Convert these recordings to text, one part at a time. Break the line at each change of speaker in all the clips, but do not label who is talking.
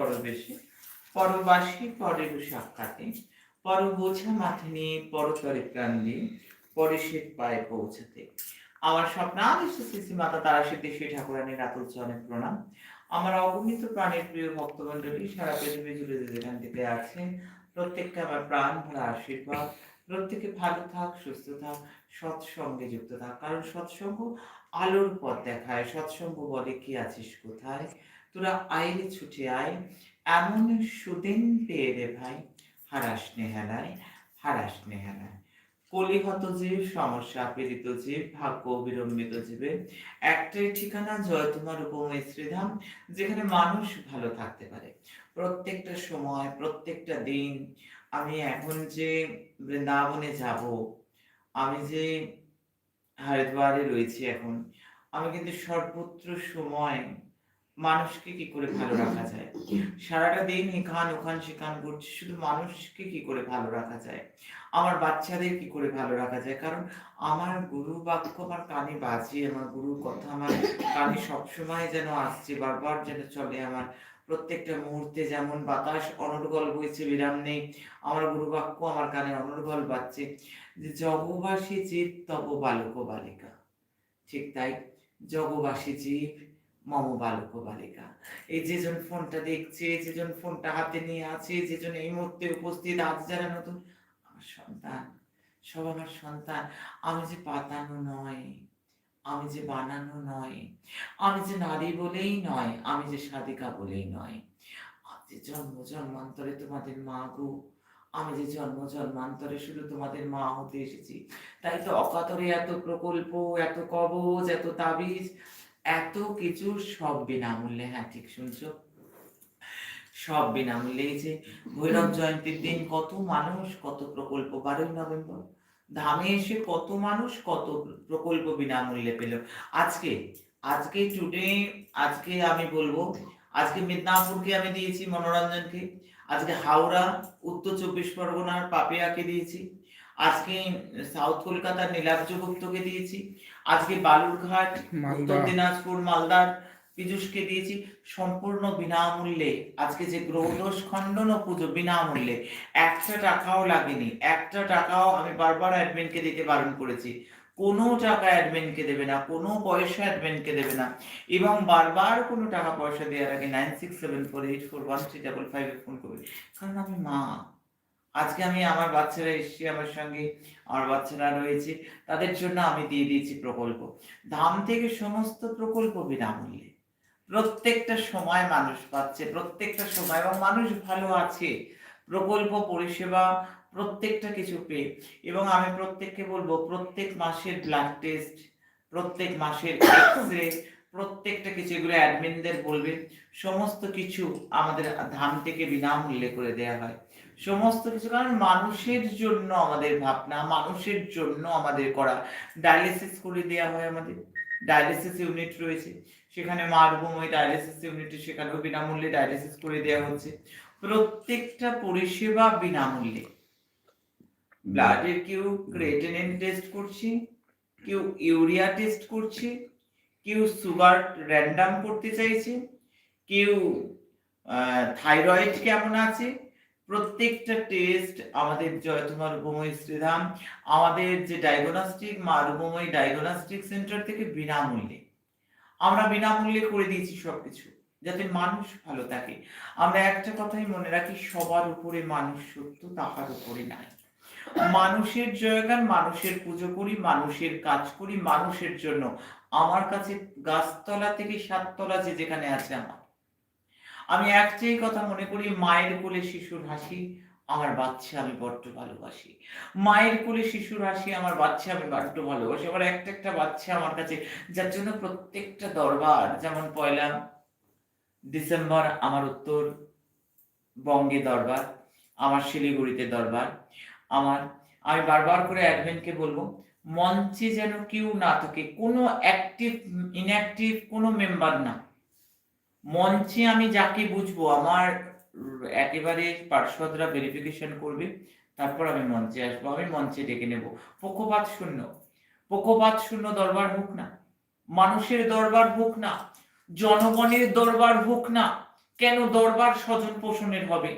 পরবেশে পরবাসী পরের সাক্ষাতে। পর বোঝা মাথে নিয়ে পরতরে প্রাণ দিয়ে পরেশের পায়ে পৌঁছাতে। আমার স্বপ্নাদিষ্ট শ্রী মাতা তারা সিদ্ধেশ্বরী ঠাকুরানীর রাতুল চরণে প্রণাম। আমার অগণিত প্রাণের প্রিয় ভক্তমণ্ডলী, সারা পৃথিবী জুড়ে যেখান থেকে আছে, প্রত্যেককে আমার প্রাণ ভরা আশীর্বাদ। প্রত্যেকে ভালো থাক, সুস্থ থাক, সৎসঙ্গে যুক্ত থাক। কারণ সৎসঙ্গ আলোর পথ দেখায়, সৎসঙ্গ বলে কি আছিস কোথায়? তোরা আইলে ছুটে আয়। এমন সুদিন পেয়ে রে ভাই, হারাস নেহালায় হারাস নেহালায়। কলিহত জীব, সমস্যা পীড়িত জীব, ভাগ্য বিলম্বিত জীবের একটাই ঠিকানা জয় তোমার উপময় শ্রীধাম, যেখানে মানুষ ভালো থাকতে পারে। প্রত্যেকটা সময়, প্রত্যেকটা দিন আমি এখন যে বৃন্দাবনে যাব, আমি যে হরিদ্বারে রয়েছি এখন, আমি কিন্তু সর্বত্র সময় মানুষকে কি করে ভালো রাখা যায়? সারাটা দিন এখান ওখান সেখান ঘুরছি, শুধু মানুষকে কি করে ভালো রাখা যায়? আমার বাচ্চাদের কি করে ভালো রাখা যায়? কারণ আমার গুরু বাক্য আমার কানে বাজে আমার গুরুর কথা আমার কানে সবসময় যেন আসছে, বারবার যেন চলে আমার প্রত্যেকটা মুহূর্তে যেমন বাতাস অনর্গল বইছে, বিরাম নেই। আমার গুরু বাক্য আমার কানে অনর্গল বাজছে। যে জগবাসী জীব তব বালক বালিকা ঠিক তাই জগবাসী জীব মম বালক বালিকা। এই যেজন ফোনটা দেখছে যেজন ফোনটা হাতে নিয়ে আছে যেজন এই মুহূর্তে উপস্থিত আজ যারা নতুন, আমার সন্তান, সব আমার সন্তান। আমি যে পাতানো নয়, আমি যে বানানো নয়, আমি যে নারী বলেই নয়, আমি যে সাধিকা বলেই নয়। আমি যে জন্ম জন্মান্তরে তোমাদের মা গো, আমি যে জন্ম জন্মান্তরে শুধু তোমাদের মা হতে এসেছি। তাই তো অকাতরে এত প্রকল্প, এত কবচ এত তাবিজ এত কিছু সব বিনামূল্যে হ্যাঁ ঠিক শুনছো? সব বিনামূল্যে এই যে ভৈরব জয়ন্তীর দিন কত মানুষ কত প্রকল্প বারোই নভেম্বর। ধামে এসে কত মানুষ কত প্রকল্প বিনামূল্যে পেল। আজকে আজকে টুডে আজকে আমি বলব আজকে মিদনাপুরকে আমি দিয়েছি মনোরঞ্জনকে আজকে হাওড়া উত্তর চব্বিশ পরগনার পাপিয়াকে দিয়েছি। আজকে সাউথ কলকাতার নীলাব্জ গুপ্তকে দিয়েছি আজকে বালুরঘাট উত্তর দিনাজপুর মালদার পীযুষকে দিয়েছি। সম্পূর্ণ বিনামূল্যে আজকে যে গ্রহদোষ খণ্ডন ও পুজো বিনামূল্যে একটা টাকাও লাগেনি একটা টাকাও আমি বারবার অ্যাডমিনকে দিতে বারণ করেছি। কোনো টাকা অ্যাডমিনকে দেবে না কোনো পয়সা অ্যাডমিনকে দেবে না। এবং বারবার কোনো টাকা পয়সা দেওয়ার আগে nine six seven four eight four one three double ফাইভে ফোন করবে। কারণ আমি মা। আজকে আমি আমার বাচ্চারা এসেছি, আমার সঙ্গে আমার বাচ্চারা রয়েছে, তাদের জন্য আমি দিয়ে দিয়েছি প্রকল্প। ধাম থেকে সমস্ত প্রকল্প বিনামূল্যে। প্রত্যেকটা সময় মানুষ পাচ্ছে, প্রত্যেকটা সময় এবং মানুষ ভালো আছে। প্রকল্প, পরিষেবা, প্রত্যেকটা কিছু পেয়ে। এবং আমি প্রত্যেককে বলব, প্রত্যেক মাসের ব্লাড টেস্ট প্রত্যেক মাসের এক্স প্রত্যেকটা কিছু, এগুলো অ্যাডমিনদের বলবে। সমস্ত কিছু আমাদের ধাম থেকে বিনামূল্যে করে দেওয়া হয়। সমস্ত কিছু কারণ মানুষের জন্য আমাদের ভাবনা, মানুষের জন্য আমাদের করা। ডায়ালিসিস করে দেওয়া হয় আমাদের। ডায়ালিসিস ইউনিট রয়েছে, সেখানে মারভূমি ডায়ালিসিস ইউনিটে সেখানেও বিনামূল্যে ডায়ালিসিস করে দেওয়া হচ্ছে। প্রত্যেকটা পরিষেবা বিনামূল্যে। ব্লাডের কেউ ক্রেটেনিন টেস্ট করছি, কেউ ইউরিয়া টেস্ট করছে, কেউ সুগার র্যান্ডাম করতে চাইছে, কেউ থাইরয়েড কেমন আছে প্রত্যেকটা টেস্ট আমাদের জয় তোমার উপময় শ্রীধাম, আমাদের যে ডায়াগনস্টিক মা রূপময় ডায়াগনস্টিক সেন্টার থেকে বিনামূল্যে। আমরা বিনামূল্যে করে দিয়েছি সবকিছু, যাতে মানুষ ভালো থাকে। আমরা একটা কথাই মনে রাখি, সবার উপরে মানুষ সত্য, তাহার উপরে নাই। মানুষের জয়গান, মানুষের পুজো করি, মানুষের কাজ করি, মানুষের জন্য। আমার কাছে গাছতলা থেকে সাততলা যে যেখানে আছে আমার আমি একটাই কথা মনে করি, মায়ের কোলে শিশুর হাসি, আমার বাচ্চা আমি বড্ড ভালোবাসি। মায়ের কোলে শিশুর হাসি, আমার বাচ্চা আমি বড্ড ভালোবাসি। আমার একটা একটা বাচ্চা আমার কাছে, যার জন্য প্রত্যেকটা দরবার, যেমন পয়লা ডিসেম্বর আমার উত্তর বঙ্গে দরবার, আমার শিলিগুড়িতে দরবার, আমার, আমি বারবার করে অ্যাডমিনকে বলব, মঞ্চে যেন কেউ না থাকে, কোনো অ্যাক্টিভ ইনঅ্যাক্টিভ কোনো মেম্বার না। মঞ্চে আমি যাকে বুঝব, আমার একেবারে পার্শ্বদরা ভেরিফিকেশন করবে, তারপর আমি মঞ্চে আসব, আমি মঞ্চে ডেকে নেব। পক্ষপাত শূন্য। পক্ষপাত শূন্য দরবার হোক না, মানুষের দরবার হোক না, জনগণের দরবার হোক না, কেন দরবার স্বজন পোষণের হবে?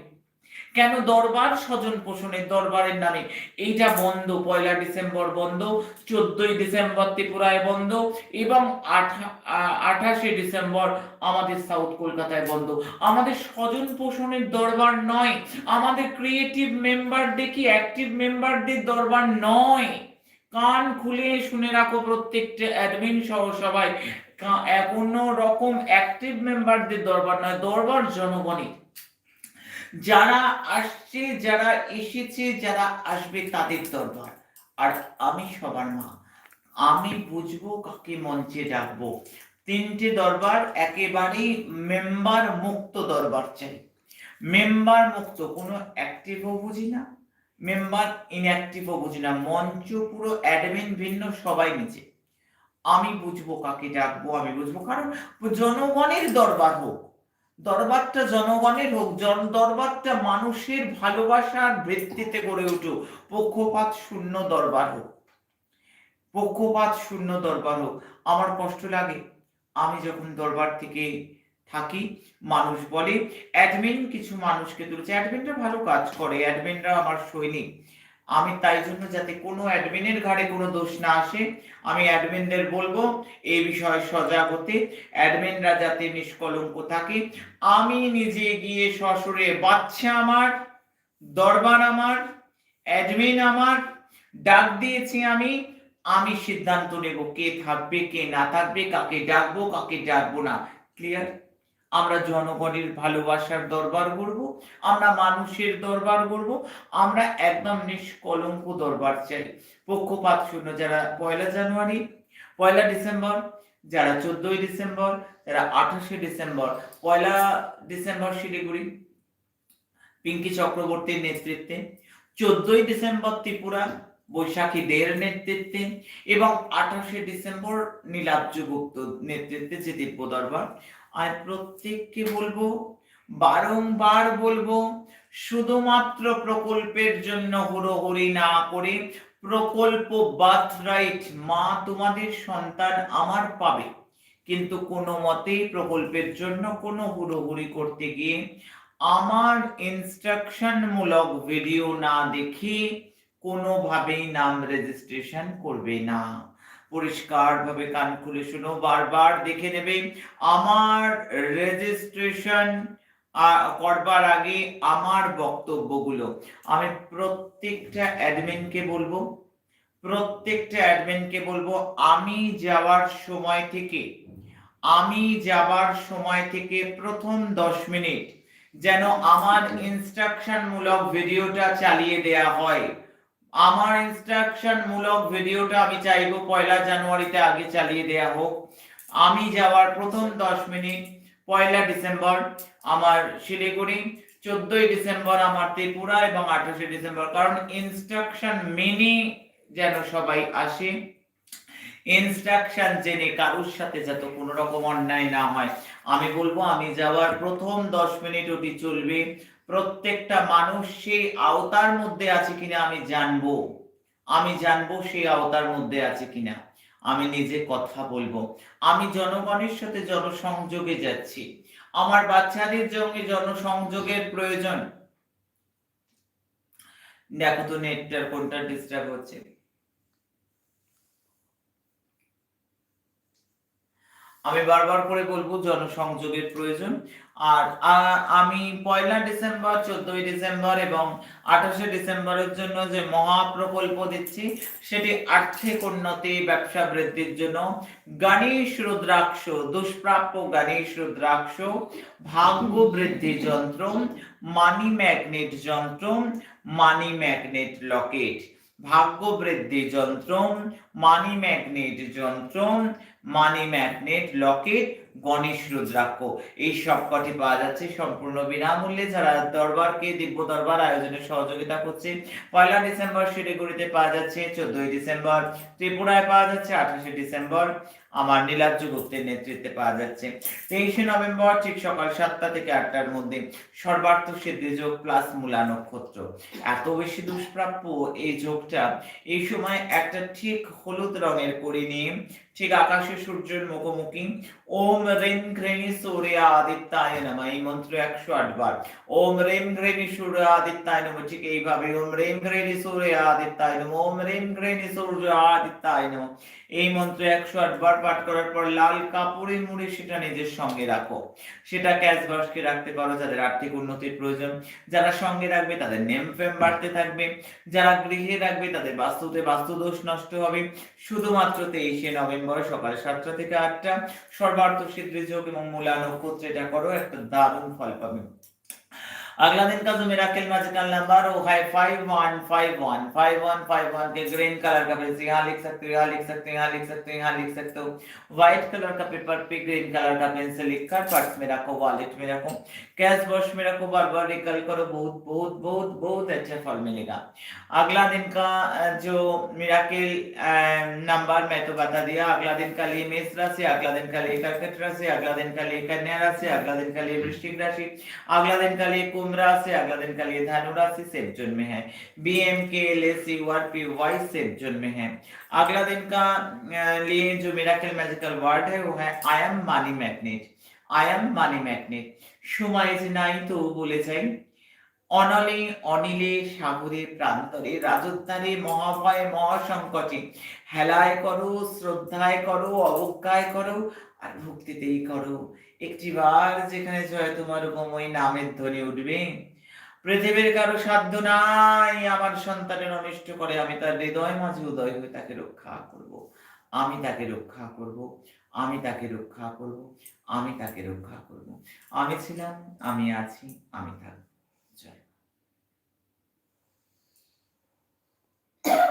কেন দরবার স্বজন পোষণের দরবারের নামে? এইটা বন্ধ, পয়লা ডিসেম্বর বন্ধ, চোদ্দই ডিসেম্বর ত্রিপুরায় বন্ধ, এবং আঠাশে ডিসেম্বর আমাদের সাউথ কলকাতায় বন্ধ। আমাদের স্বজন পোষণের দরবার নয়, আমাদের ক্রিয়েটিভ মেম্বার কি অ্যাক্টিভ মেম্বারদের দরবার নয়। কান খুলে শুনে রাখো প্রত্যেকটা অ্যাডমিন সহ সবাই কোনো রকম অ্যাক্টিভ মেম্বারদের দরবার নয়, দরবার জনগণের। যারা আসছে, যারা এসেছে, যারা আসবে তাদের দরবার। আর আমি সবার মা। আমি বুঝব কাকে মঞ্চে ডাকবো। তিনটে দরবার, একেবারেই মেম্বার মুক্ত দরবার চাই। মেম্বার মুক্ত, কোনো অ্যাক্টিভও বুঝি না। মেম্বার ইনঅ্যাক্টিভও বুঝি না। মঞ্চ পুরো অ্যাডমিন ভিন্ন, সবাই নিচে আমি বুঝব কাকে ডাকবো, আমি বুঝব। কারণ জনগণের দরবার হোক দরবারটা জনগণের হোক, জন, দরবারটা মানুষের ভালোবাসার ভিত্তিতে গড়ে উঠুক। পক্ষপাত শূন্য দরবার হোক। পক্ষপাত শূন্য দরবার হোক। আমার কষ্ট লাগে। আমি যখন দরবার থেকে থাকি, মানুষ বলে, অ্যাডমিন, কিছু মানুষকে তুলেছে। অ্যাডমিনরা ভালো কাজ করে। অ্যাডমিনরা আমার সৈনিক। আমি তাই জন্য যাতে কোনো অ্যাডমিনের ঘাড়ে কোনো দোষ না আসে, আমি অ্যাডমিনদের বলব এই বিষয়ে সজাগ হতে অ্যাডমিনরা যাতে নিষ্কলঙ্ক থাকে। আমি নিজে গিয়ে সশরে বাচ্চা আমার, দরবার আমার অ্যাডমিন আমার, ডাক দিয়েছি আমি আমি সিদ্ধান্ত নেব কে থাকবে, কে না থাকবে, কাকে ডাকবো কাকে ডাকবো না। ক্লিয়ার আমরা জনগণের ভালোবাসার দরবার করব আমরা মানুষের দরবার করব আমরা একদম নিষ্কলঙ্ক দরবার চাই। পক্ষপাত শূন্য যারা পয়লা জানুয়ারি, পয়লা ডিসেম্বর, যারা চোদ্দই ডিসেম্বর, যারা আঠাশে ডিসেম্বর, পয়লা ডিসেম্বর শিলিগুড়ি, পিঙ্কি চক্রবর্তীর নেতৃত্বে, চোদ্দই ডিসেম্বর ত্রিপুরা, বৈশাখী দের নেতৃত্বে এবং আঠাশে ডিসেম্বর নীলাব্জ গুপ্ত নেতৃত্বে যে দিব্য দরবার আর প্রত্যেককে বলব, বারংবার বলব, শুধুমাত্র প্রকল্পের জন্য হুড়োহুড়ি না করে প্রকল্প বাথ রাইট মা তোমাদের সন্তান আমার পাবে। কিন্তু কোনো মতেই প্রকল্পের জন্য কোনো হুড়োহুড়ি করতে গিয়ে আমার ইনস্ট্রাকশন মূলক ভিডিও না দেখে কোনোভাবেই নাম রেজিস্ট্রেশন করবে না। পরিষ্কারভাবে কান খুলে শুনো, বারবার দেখে নেবে। আমার রেজিস্ট্রেশন করবার আগে আমার বক্তব্যগুলো। আমি প্রত্যেকটা অ্যাডমিনকে বলব, প্রত্যেকটা অ্যাডমিনকে বলব, আমি যাওয়ার সময় থেকে, আমি যাবার সময় থেকে প্রথম দশ মিনিট যেন আমার ইনস্ট্রাকশন মূলক ভিডিওটা চালিয়ে দেয়া হয়। আমার ইনস্ট্রাকশন মূলক ভিডিওটা আমি চাইব পয়লা জানুয়ারিতে আগে চালিয়ে দেয়া হোক। আমি যাওয়ার প্রথম দশ মিনিট, পয়লা ডিসেম্বর আমার শিলিগুড়ি, চোদ্দই ডিসেম্বর আমার ত্রিপুরা এবং আঠাশে ডিসেম্বর। কারণ ইনস্ট্রাকশন মেনে যেন সবাই আসে ইনস্ট্রাকশন জেনে কারোর সাথে যাতে কোনো রকম অন্যায় না হয়। আমি বলব, আমি যাওয়ার প্রথম দশ মিনিট ওটি চলবে। প্রত্যেকটা মানুষ সেই আওতার মধ্যে আছে কিনা আমি জানব। আমি জানব সেই আওতার মধ্যে আছে কিনা। আমি নিজে কথা বলব। আমি জনগণের সাথে জনসংযোগে যাচ্ছি। আমার বাচ্চাদের জন্য জনসংযোগের প্রয়োজন। দেখো তো নেটটার কোনটা ডিস্টার্ব হচ্ছে। আমি বারবার করে বলব জনসংযোগের প্রয়োজন। আর আমি পয়লা ডিসেম্বর, চোদ্দই ডিসেম্বর এবং আঠাশে ডিসেম্বরের জন্য যে মহা প্রকল্প দিচ্ছি, সেটি আর্থিক উন্নতি, ব্যবসা বৃদ্ধির জন্য। গণেশ রুদ্রাক্ষ, দুষ্প্রাপ্য গণেশ রুদ্রাক্ষ, ভাগ্য বৃদ্ধি যন্ত্র, মানি ম্যাগনেট যন্ত্র, মানি ম্যাগনেট লকেট। ভাগ্য বৃদ্ধি যন্ত্র, মানি ম্যাগনেট যন্ত্র money magnet locket Ganesh rudraksha. এই সবকটি পাওয়া যাচ্ছে সম্পূর্ণ বিনামূল্যে। যারা দরবারকে দিব্য দরবার আয়োজনে সহযোগিতা করছে, পয়লা ডিসেম্বর শিলিগুড়িতে পাওয়া যাচ্ছে, চোদ্দই ডিসেম্বর। ত্রিপুরায় পাওয়া যাচ্ছে, আঠাশে ডিসেম্বর। আমার নীলাজ্য গুপ্তের নেতৃত্বে পাওয়া যাচ্ছে। তেইশে নভেম্বর, ঠিক সকাল সাতটা থেকে আটটার মধ্যে সর্বার্থ সিদ্ধি যোগ প্লাস মূলা নক্ষত্র এত বেশি দুষ্প্রাপ্য এই যোগটা এই সময় একটা ঠিক হলুদ রঙের করে নিয়ে ঠিক আকাশে সূর্যের মুখোমুখি। ওম ওম রিং ঘৃণী সূর্য আদিত্যায় নম এই মন্ত্র একশো আট বার ওম রিং ঘৃণী সূর্য আদিত্যায় নম ঠিক এইভাবে ওম রিং ঘৃণী সূর্য আদিত্যায় নম ওম রিং ঘৃণী সূর্য আদিত্যায় নম এই মন্ত্র একশো আট বার পাঠ করার পর লাল কাপড়ে মুড়ে সেটা নিজের সঙ্গে রাখো। সেটা ক্যাশ বাক্সকে রাখতে পারো, যাদের আর্থিক উন্নতির প্রয়োজন। যারা সঙ্গে রাখবে, তাদের নেম ফেম বাড়তে থাকবে। যারা গৃহে রাখবে, তাদের বাস্তুতে বাস্তু দোষ নষ্ট হবে। শুধুমাত্র তেইশে নভেম্বর সকাল সাতটা থেকে আটটা। সর্বার্থ সিদ্ধি যোগ এবং মূলা নক্ষত্রে এটা করো, একটা দারুণ ফল পাবে। अगला दिन का जो मेराकल मैजिकल नंबर वो है five one five one five one five one के ग्रीन कलर का पेज यहाँ लिख सकते हो, यहाँ लिख सकते हो, यहाँ लिख सकते हो, यहाँ लिख सकते हो। व्हाइट कलर का पेपर पे ग्रीन कलर का पेन से लिखकर पर्स में रखो वॉलेट में रखो। कैश बॉक्स में रखो बार बार रिकल करो, बहुत बहुत बहुत बहुत अच्छा फल मिलेगा। अगला दिन का जो मिराकिल नंबर मैं तो बता दिया। अगला दिन का लिए मेष राशि, अगला दिन का लिए कर्कट राशि, अगला दिन का लिए कन्या राशि, अगला दिन का लिए वृश्चिक राशि, अगला दिन का लिए कुंभ राशि अगला दिन का लिए धनु राशि सेफ जोन में है B M K L S C word P Y safe zone में है अगला दिन का अ, लिए जो मिराकल मैजिकल वर्ड है वो है I am money magnet I am money magnet সময় যে নাই তো বলে যাই অনলে অনিলে সাগরে প্রান্তরে রাজত্বারে মহাভয় মহাসংকটে হেলায় করো শ্রদ্ধায় করো অবজ্ঞায় করো আর ভক্তিতেই করো একটিবার যেখানে জয় তোমার উপময় নামের ধ্বনি উঠবে। পৃথিবীর কারও সাধ্য নাই আমার সন্তানের অনিষ্ট করে, আমি তার হৃদয় মাঝে উদয় হয়ে তাকে রক্ষা করব। আমি তাকে রক্ষা করব, আমি তাকে রক্ষা করব, আমি তাকে রক্ষা করব। আমি ছিলাম, আমি আছি, আমি থাকব।